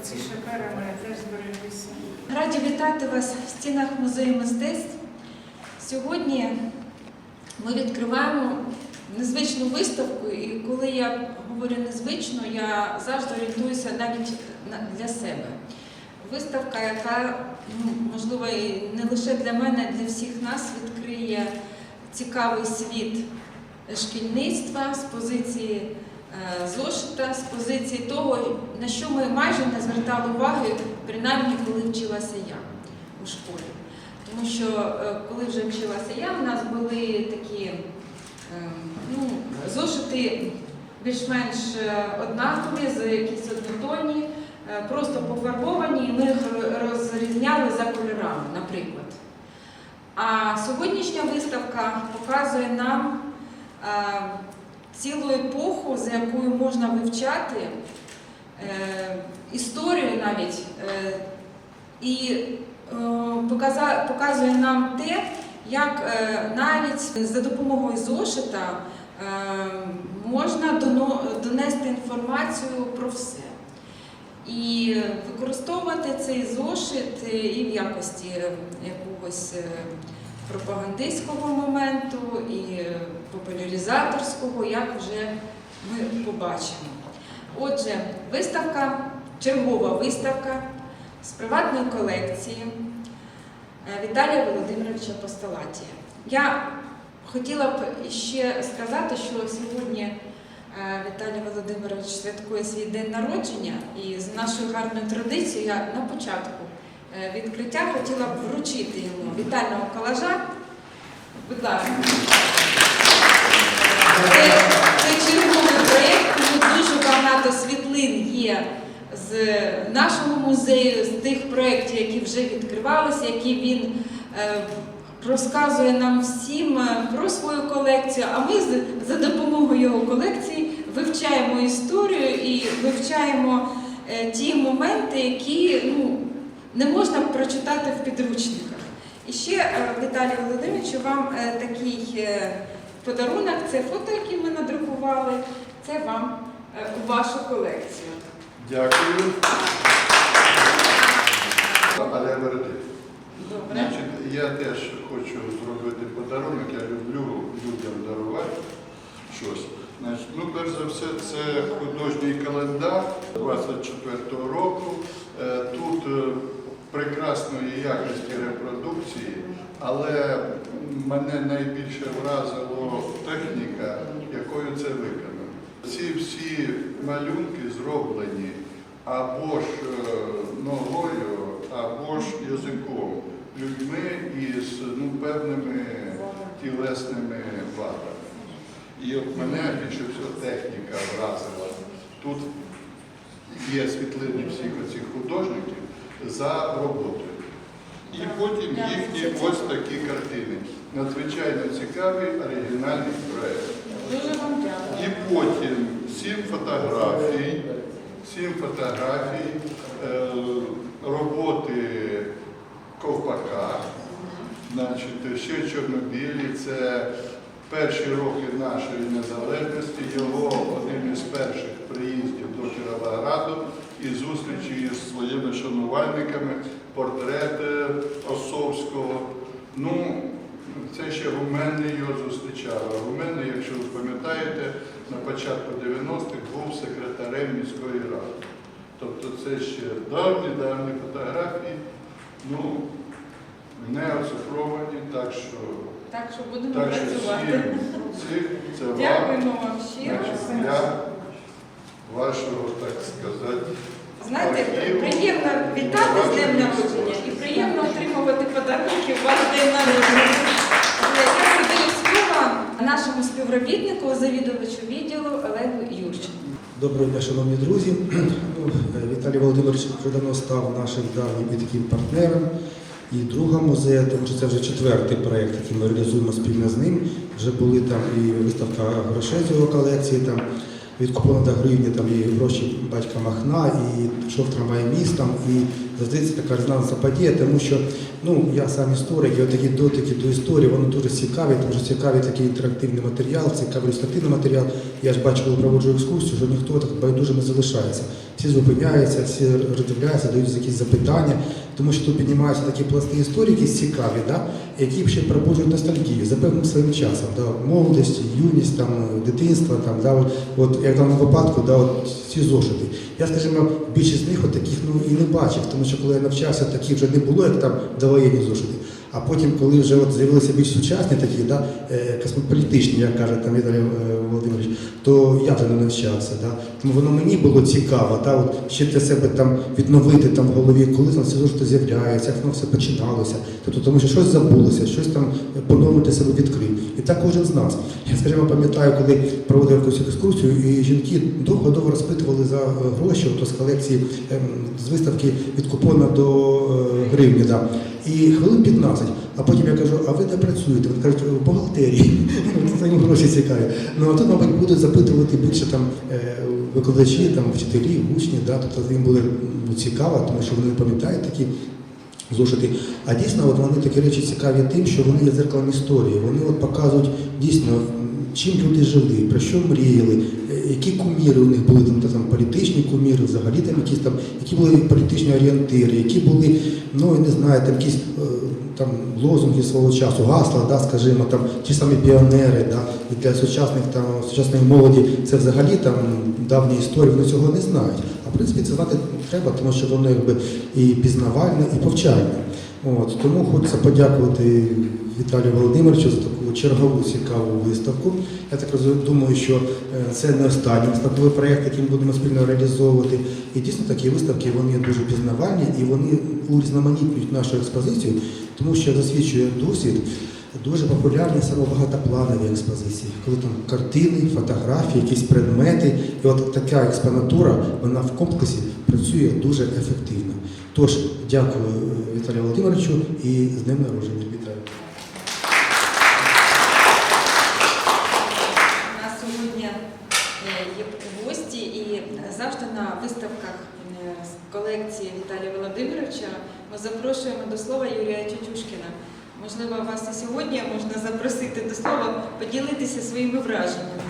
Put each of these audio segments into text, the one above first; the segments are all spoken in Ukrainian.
Оці мене теж збереглися. Раді вітати вас в стінах музею мистецтв. Сьогодні ми відкриваємо незвичну виставку, і коли я говорю незвично, я завжди орієнтуюся навіть для себе. Виставка, яка ну, можливо і не лише для мене, а для всіх нас відкриє цікавий світ шкільництва з позиції зошита, з позиції того, на що ми майже не звертали уваги, принаймні коли вчилася я у школі. Тому що е, коли вже вчилася я, у нас були такі е, ну, зошити більш-менш е, однакові, з якісь однотонні, е, просто пофарбовані, і ми їх розрізняли за кольорами, наприклад. А сьогоднішня виставка показує нам е, цілу епоху, за якою можна вивчати е, історію навіть, е, і е, показа- показує нам те, як е, навіть за допомогою зошита е, можна доно- донести інформацію про все. І використовувати цей зошит е, і в якості якогось е, пропагандистського моменту, і популяризаторського, як вже ми побачимо. Отже, виставка, чергова виставка з приватної колекції е, Віталія Володимировича Постолатія. Я хотіла б ще сказати, що сьогодні е, Віталій Володимирович святкує свій день народження, і з нашою гарною традицією я на початку е, відкриття хотіла б вручити йому вітального колажа. Будь ласка. Це, черговий проєкт, тому дуже багато світлин є з нашого музею, з тих проєктів, які вже відкривалися, які він е, розказує нам всім е, про свою колекцію. А ми за допомогою його колекції вивчаємо історію і вивчаємо е, ті моменти, які ну, не можна прочитати в підручниках. І ще, Віталій Володимирович, вам такий подарунок, це фото, яке ми надрукували, це вам е, у вашу колекцію. Дякую. Але. Добре. Значить, я теж хочу зробити подарунок, я люблю людям дарувати щось. Значить, ну, перш за все, це художній календар 24-го року. Е, Тут е, прекрасної якості репродукції, але мене найбільше вразило техніка, якою це виконано. Ці всі малюнки зроблені або ж е, ногою, або ж язиком, людьми із ну, певними тілесними вадами. І от мене більше всього техніка вразила. Тут є світлини всіх оцих художників за роботою. І потім їхні ось такі картини. Надзвичайно цікавий оригінальний проєкт. І потім сім фотографій, сім фотографій е, роботи ковпака, значить, ще Чорнобілі, це перші роки нашої незалежності, його одним із перших приїздів до Кіровограду і зустрічі з своїми шанувальниками, портрет е, Осовського. Ну, це ще Гуменний його зустрічав. А Гуменний, якщо ви пам'ятаєте, на початку 90-х був секретарем міської ради. Тобто це ще давні-давні фотографії, ну, не оцифровані, так що, Так що будемо так що працювати. це Дякуємо вам щиро. значить, для вашого, так сказати, Знаєте, приємно вітати з днем народження і приємно отримувати подарунки в ваш день народження. Я передаю слово нашому співробітнику, завідувачу відділу Олегу Юрченку. Доброго дня, шановні друзі. Ну, е, Віталій Володимирович вже давно став нашим давнім і таким партнером і другом музею, тому що це вже четвертий проєкт, який ми реалізуємо спільно з ним. Вже були там і виставка грошей з його колекції, там від купона до гривні, там і гроші батька Махна, і шов трамвай містом, і завжди це така резонансна подія, тому що ну, я сам історик, і такі дотики до історії, воно дуже цікаві, дуже цікавий такий інтерактивний матеріал, цікавий ілюстративний матеріал. Я ж бачу, коли проводжу екскурсію, що ніхто так байдуже не залишається. Всі зупиняються, всі роздивляються, дають якісь запитання, тому що тут піднімаються такі пласти історії, якісь цікаві, да, які ще пробуджують ностальгію за певним своїм часом. Да, молодість, юність, там, дитинство, там, да, от, як в даному випадку, да, от, ці зошити. Я, скажімо, більшість з них от таких ну, і не бачив, тому що коли я навчався, таких вже не було, як там довоєнні зошити. А потім, коли вже от з'явилися більш сучасні такі, да, е, космополітичні, як каже там Віталій е, Володимирович, то я вже не навчався. Да. Тому воно мені було цікаво, да, от, ще для себе там відновити там в голові, коли там все з'являється, як воно все починалося. Тобто, тому що щось забулося, щось там по-новому для себе відкрив. І так кожен з нас. Я, скажімо, пам'ятаю, коли проводив якусь екскурсію, і жінки довго-довго розпитували за гроші, ото з колекції ем, з виставки від купона до е, гривні. Да. І хвилин 15. А потім я кажу, а ви де працюєте? Вони кажуть, в бухгалтерії. Це їм гроші цікаві. Ну а тут, мабуть, будуть запитувати більше там е, викладачі, там вчителі, учні, да, тобто їм буде ну, цікаво, тому що вони пам'ятають такі зошити. А дійсно, от вони такі речі цікаві тим, що вони є зеркалом історії. Вони от показують дійсно, чим люди жили, про що мріяли, е, які куміри у них були там, та, там політичні куміри, взагалі там якісь там, які були політичні орієнтири, які були, ну я не знаю, там якісь е, там лозунги свого часу, гасла, да, скажімо, там ті самі піонери, да, і для сучасних там сучасної молоді це взагалі там давні історії, вони цього не знають. В принципі це знати треба, тому що воно якби і пізнавальне, і повчальне. От, тому хочеться подякувати Віталію Володимировичу за таку чергову цікаву виставку. Я так думаю, що е, це не останній виставковий проєкт, який ми будемо спільно реалізовувати. І дійсно такі виставки вони дуже пізнавальні і вони урізноманітнюють нашу експозицію, тому що засвідчує досвід. Дуже популярні саме багатопланові експозиції, коли там картини, фотографії, якісь предмети. І от така експонатура, вона в комплексі працює дуже ефективно. Тож, дякую е, Віталію Володимировичу і з днем народження. Вітаю. У нас сьогодні е, є гості, і завжди на виставках е, з колекції Віталія Володимировича ми запрошуємо до слова Юрія Тютюшкіна. Можливо, вас і сьогодні можна запросити до слова, поділитися своїми враженнями.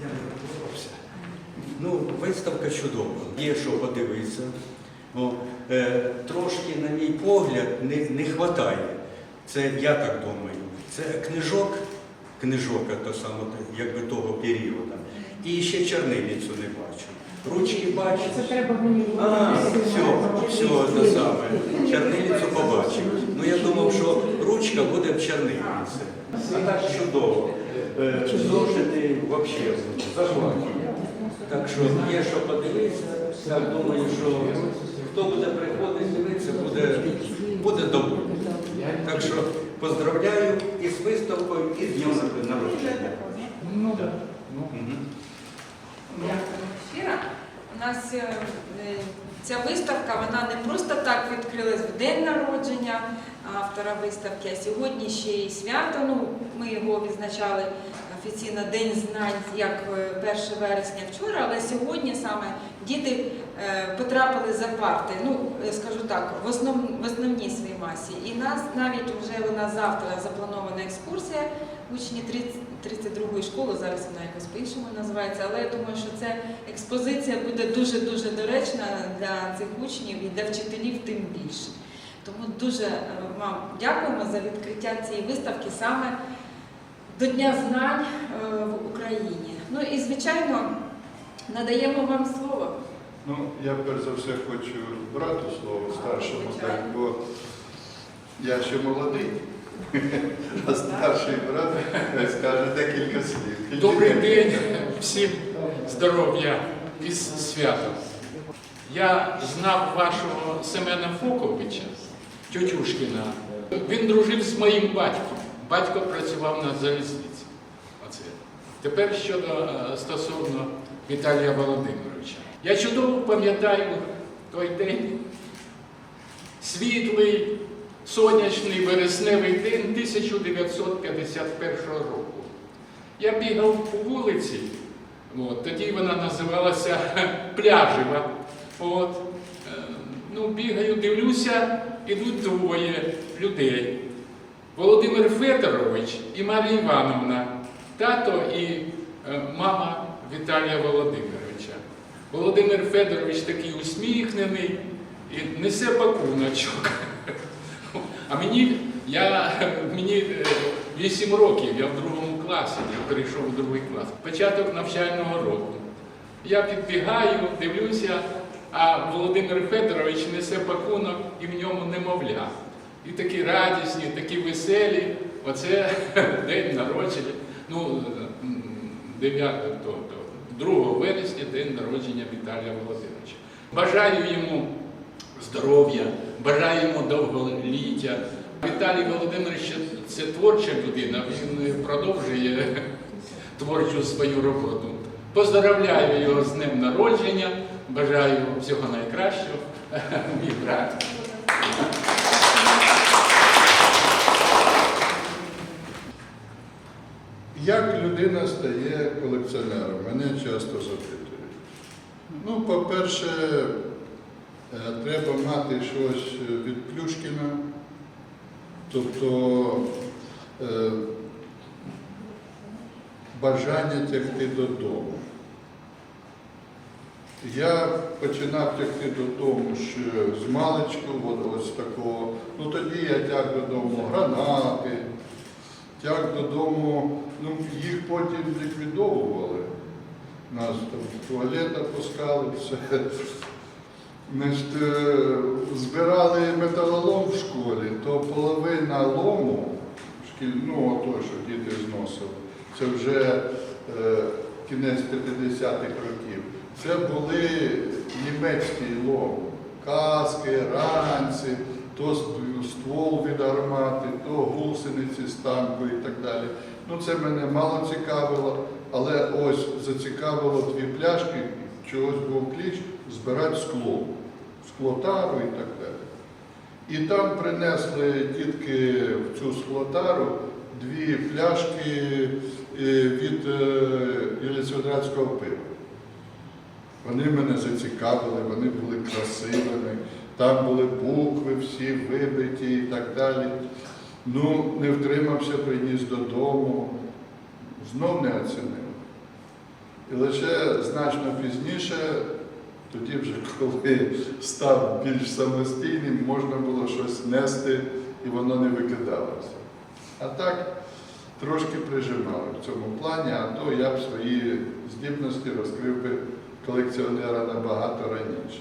Я не готувався. Ну, виставка чудова, є що подивитися. О, е, трошки, на мій погляд, не, не вистачає. Це я так думаю. Це книжок, книжок то саме, якби того періоду. І ще чернильницю не бачу. Ручки бачу. Це треба мені. А, все, все те саме. Чернильницю побачив. Ну я думав, що ручка буде в чернильниці. А так чудово. Зошити взагалі захватні. Так що є що подивитися. Я думаю, що хто буде приходити дивитися, буде, буде добре. Так що поздравляю і з виставкою, і з днем народження. Ну, Так. Мгм. У нас е, е, ця виставка вона не просто так відкрилась в день народження автора виставки, а сьогодні ще й свято. Ну, ми його відзначали офіційно День знань як е, 1 вересня вчора, але сьогодні саме діти е, потрапили за парти. Ну, е, скажу так, в, основ, в основній своїй масі. І нас навіть вже у нас завтра запланована екскурсія учні 32-ї школи, зараз вона якось по-іншому називається, але я думаю, що ця експозиція буде дуже-дуже доречна для цих учнів і для вчителів тим більше. Тому дуже е, вам дякуємо за відкриття цієї виставки саме до Дня знань е, в Україні. Ну і, звичайно, надаємо вам слово. Ну, я перш за все хочу брату слово старшому, так, бо я ще молодий, а старший брат скаже декілька слів. Добрий день, всім здоров'я і з святом. Я знав вашого Семена Фоковича, Тютюшкіна. Він дружив з моїм батьком. Батько працював на залізниці. Оце. Тепер щодо е, стосовно Віталія Володимировича. Я чудово пам'ятаю той день, світлий, сонячний вересневий день 1951 року. Я бігав по вулиці, от, тоді вона називалася Пляжева. От, е, ну, бігаю, дивлюся, ідуть двоє людей. Володимир Федорович і Марія Івановна, тато і е, мама Віталія Володимировича. Володимир Федорович такий усміхнений і несе пакуночок. А мені, я, мені е, 8 років, я в другому класі, я перейшов в другий клас. Початок навчального року. Я підбігаю, дивлюся, а Володимир Федорович несе пакунок і в ньому немовля. І такі радісні, такі веселі. Оце день народження. Ну, 9, тобто 2 вересня день народження Віталія Володимировича. Бажаю йому здоров'я, бажаю йому довголіття. Віталій Володимирович це творча людина, він продовжує творчу свою роботу. Поздравляю його з днем народження, бажаю всього найкращого. Мій брат. Як людина стає колекціонером? Мене часто запитують. Ну, по-перше, треба мати щось від Плюшкіна, тобто е, бажання тягти додому. Я починав тягти додому з маличку, ось такого. Ну тоді я тяг додому гранати, тяг додому, ну їх потім ліквідовували. Нас там туалет пускали, все. Значить, е, збирали металолом в школі, то половина лому, ну ото, що діти зносили, це вже е, кінець 50-х років. Це були німецькі лом, каски, ранці, то ствол від гармати, то гусениці з танку і так далі. Ну це мене мало цікавило, але ось зацікавило дві пляшки, чогось був кліч, збирати скло, склотару і так далі. І там принесли дітки в цю склотару дві пляшки е, від е, пива. Вони мене зацікавили, вони були красивими, там були букви всі вибиті і так далі. Ну, не втримався, приніс додому, знов не оцінив. І лише значно пізніше, тоді вже коли став більш самостійним, можна було щось нести і воно не викидалося. А так трошки прижимали в цьому плані, а то я б свої здібності розкрив би колекціонера набагато раніше.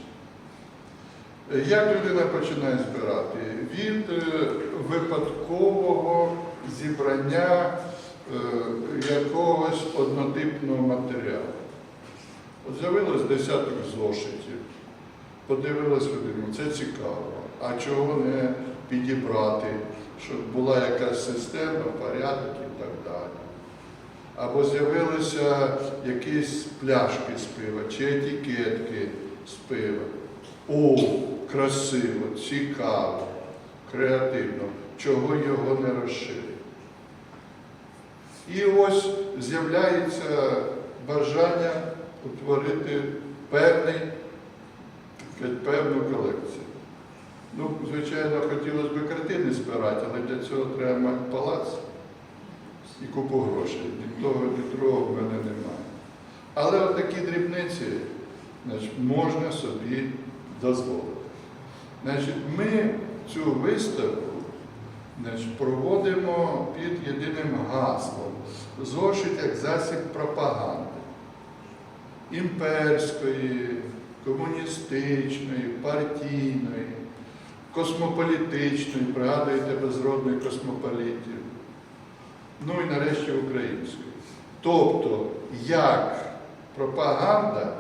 Як людина починає збирати? Від е, випадкового зібрання якогось однотипного матеріалу. От з'явилось десяток зошитів, подивилась людина, це цікаво, а чого не підібрати, щоб була якась система, порядок і так далі. Або з'явилися якісь пляшки з пива чи етикетки з пива. О, красиво, цікаво, креативно, чого його не розширити. І ось з'являється бажання утворити певний, певну колекцію. Ну, звичайно, хотілося б картини збирати, але для цього треба мати палац і купу грошей. Ні того, ні другого в мене немає. Але от такі дрібниці значить, можна собі дозволити. Значить, ми цю виставку значить, проводимо під єдиним гаслом. Зошит як засіб пропаганди. Імперської, комуністичної, партійної, космополітичної, пригадуєте безродних космополітів ну і нарешті українською. Тобто, як пропаганда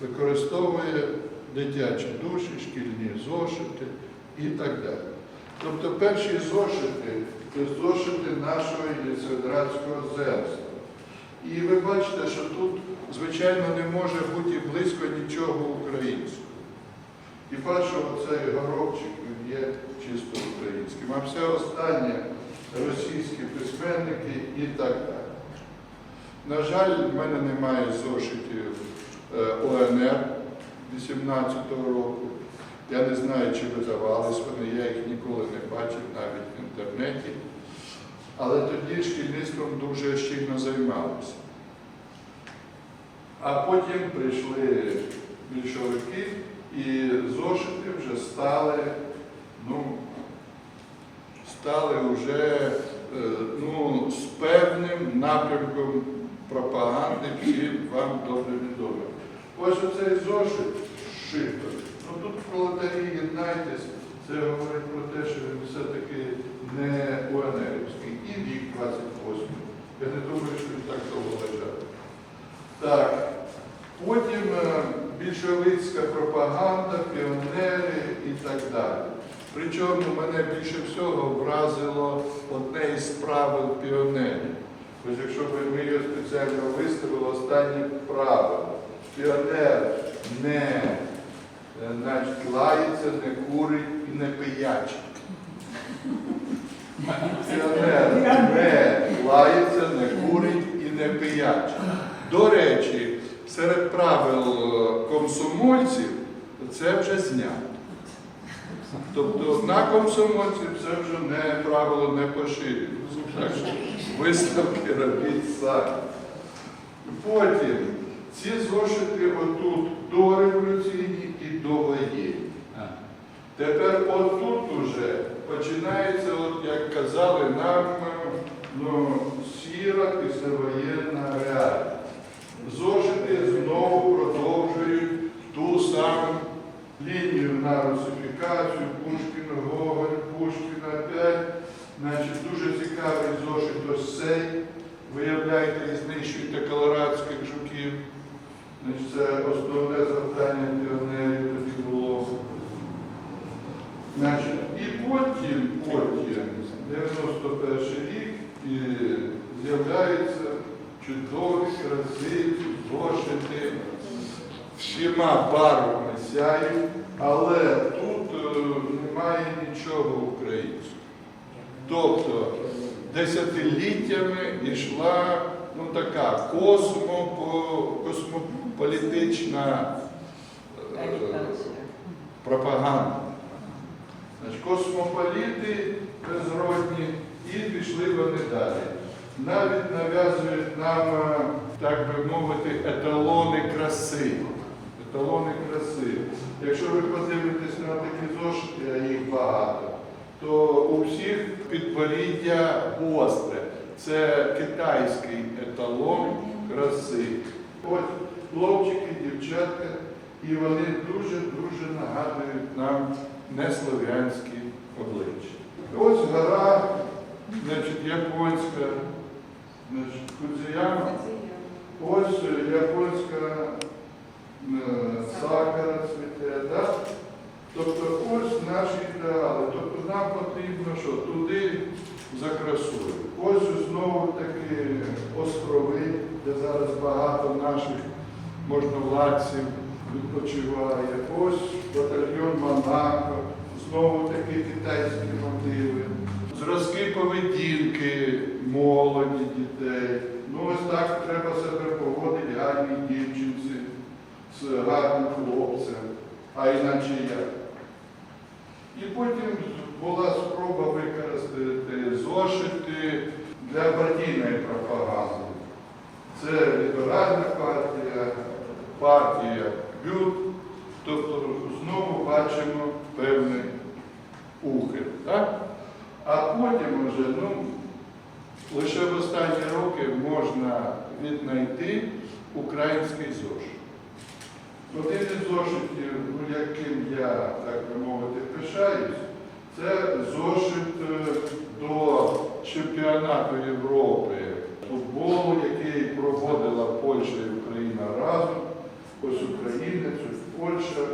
використовує дитячі душі, шкільні зошити і так далі. Тобто перші зошити це зошити нашого Єлисаветградського земства. І ви бачите, що тут, звичайно, не може бути близько нічого українського. І бачу, оцей горобчик є чисто українським, а все останнє російські письменники і так далі. На жаль, в мене немає зошитів е, ОНР 18-го року. Я не знаю, чи видавались вони, я їх ніколи не бачив навіть в інтернеті. Але тоді шкільництвом дуже щільно займалися. А потім прийшли більшовики, і зошити вже стали, ну, стали вже е, ну, з певним напрямком пропаганди, всім вам добре відомо. Ось оцей зошит шито. Ну тут пролетарі єднайтесь, це говорить про те, що він все-таки не УНРівський. І рік 28. Я не думаю, що він так довго лежав. Так. Потім е, більшовицька пропаганда, піонери і так далі. Причому мене більше всього вразило одне із правил піонерів. Ось якщо б ми його спеціально виставили, останнє правило. Піонер не значить, лається, не курить і не пиячить. Піонер не лається, не курить і не пиячить. До речі, серед правил е, комсомольців це вже знято. Тобто на комсомольців це вже не правило не поширюється. Висновки робіть самі. Потім ці зошити отут дореволюційні і довоєнні. Тепер отут уже починається, от як казали нам, ну, сіра післявоєнна реальність. Зошити знову продовжують ту саму лінію на русифікацію Пушкіна, Гоголь, Пушкіна опять. Значить, дуже цікавий зошит ось цей. Виявляйте і знищуйте колорадських жуків. Це основне завдання піонерів тоді було. Значить, і потім, потім, 91 рік, і з'являються чудові, красиві зошити всіма барвами сяють, але тут е, немає нічого українського. Тобто десятиліттями йшла ну, така космо, космополітична е, пропаганда. Значить, космополіти безродні і пішли вони далі. Навіть нав'язують нам, е, так би мовити, еталони краси. Еталони краси. Якщо ви подивитесь на такі зошити, їх багато, то у всіх підборіддя гостре. Це китайський еталон краси. Ось хлопчики, дівчатка, і вони дуже-дуже нагадують нам неслов'янські обличчя. Ось гора, значить, японська, значить, Кудзияма. Ось е, японська е, сакара цвіте, да? Тобто ось наші ідеали. Тобто нам потрібно що? Туди за красою. Ось знову таки острови, де зараз багато наших можновладців відпочиває. Ось батальйон Монако, знову таки китайські мотиви. Зразки поведінки молоді дітей. Ну ось так треба себе поводити гарній дівчинці з гарним хлопцем, а іначе як. І потім була спроба використати зошити для партійної пропаганди. Це ліберальна партія, партія Бют. Тобто знову бачимо певний ухил. Так? А потім вже, ну, лише в останні роки можна віднайти український зошит. Один із зошитів, ну, яким я, так би мовити, пишаюсь, це зошит е, до чемпіонату Європи футболу, який проводила Польща і Україна разом. Ось Українець, ось Польща,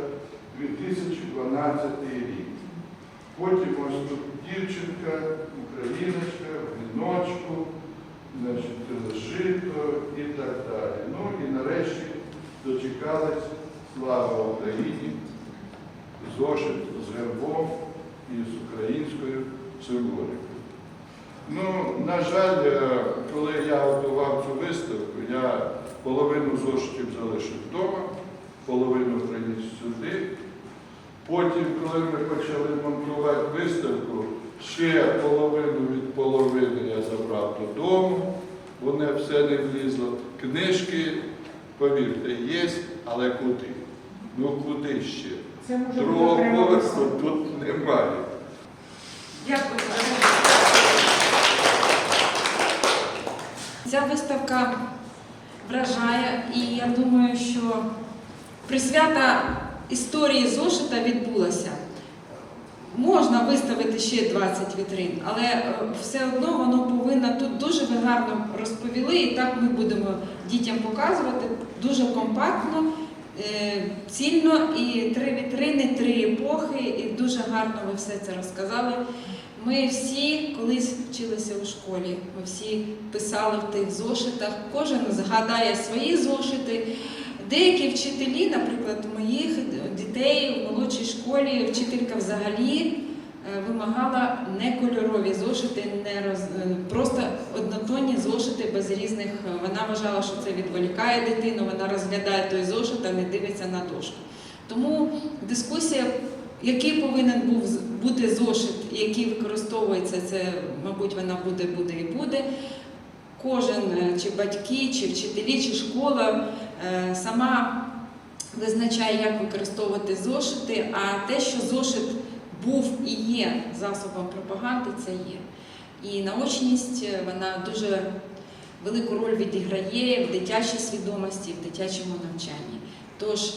2012 рік. Потім ось тут дівчинка, україночка, віночку, значить, жито і так далі. Ну і нарешті дочекались слава Україні, зошит з гербом і з українською символікою. Ну, на жаль, е, коли я готував цю виставку, я половину зошитів залишив вдома, половину приніс сюди. Потім, коли ми почали монтувати виставку, ще половину від половини я забрав додому, воно все не влізло. Книжки, повірте, є, але куди? Ну куди ще? Це може Другого поверху тут немає. Дякую. Ця виставка вражає, і я думаю, що присвята історії зошита відбулася. Можна виставити ще 20 вітрин, але е, все одно воно повинно тут дуже ви гарно розповіли, і так ми будемо дітям показувати дуже компактно, е, цільно, і три вітрини, три епохи, і дуже гарно ви все це розказали. Ми всі колись вчилися у школі, ми всі писали в тих зошитах, кожен згадає свої зошити. Деякі вчителі, наприклад, моїх дітей в молодшій школі, вчителька взагалі е, вимагала не кольорові зошити, не роз... е, просто однотонні зошити без різних. е, Вона вважала, що це відволікає дитину, вона розглядає той зошит, а не дивиться на дошку. Тому дискусія, який повинен був бути зошит, який використовується, це, мабуть, вона буде, буде і буде. Кожен, е, чи батьки, чи вчителі, чи школа е, сама визначає, як використовувати зошити, а те, що зошит був і є засобом пропаганди, це є. І наочність е, вона дуже велику роль відіграє в дитячій свідомості, в дитячому навчанні. Тож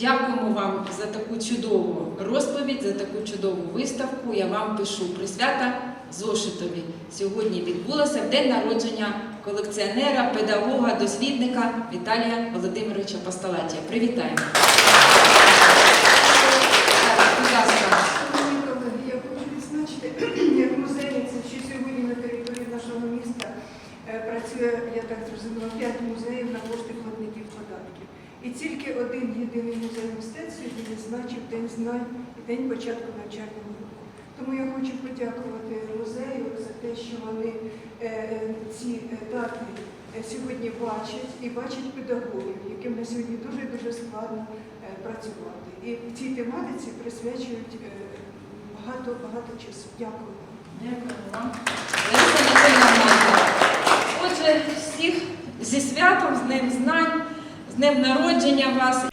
дякуємо вам за таку чудову розповідь, за таку чудову виставку. Я вам пишу присвята зошитові. Сьогодні відбулося день народження колекціонера, педагога, дослідника Віталія Володимировича Пасталатія. Привітаємо! Я хочу відзначити, як музейниця, що сьогодні на території нашого міста е, працює, я так зрозуміла, п'ять музеїв на кошти. І тільки один єдиний музей мистецтв сьогодні відзначив День знань і день початку навчального року. Тому я хочу подякувати музею за те, що вони е, ці е, дати е, сьогодні бачать і бачать педагогів, яким на сьогодні дуже дуже складно працювати. І в цій тематиці присвячують багато багато часу. Дякую. Дякую вам. Отже, всіх зі святом, з Днем знань, з днем народження вас.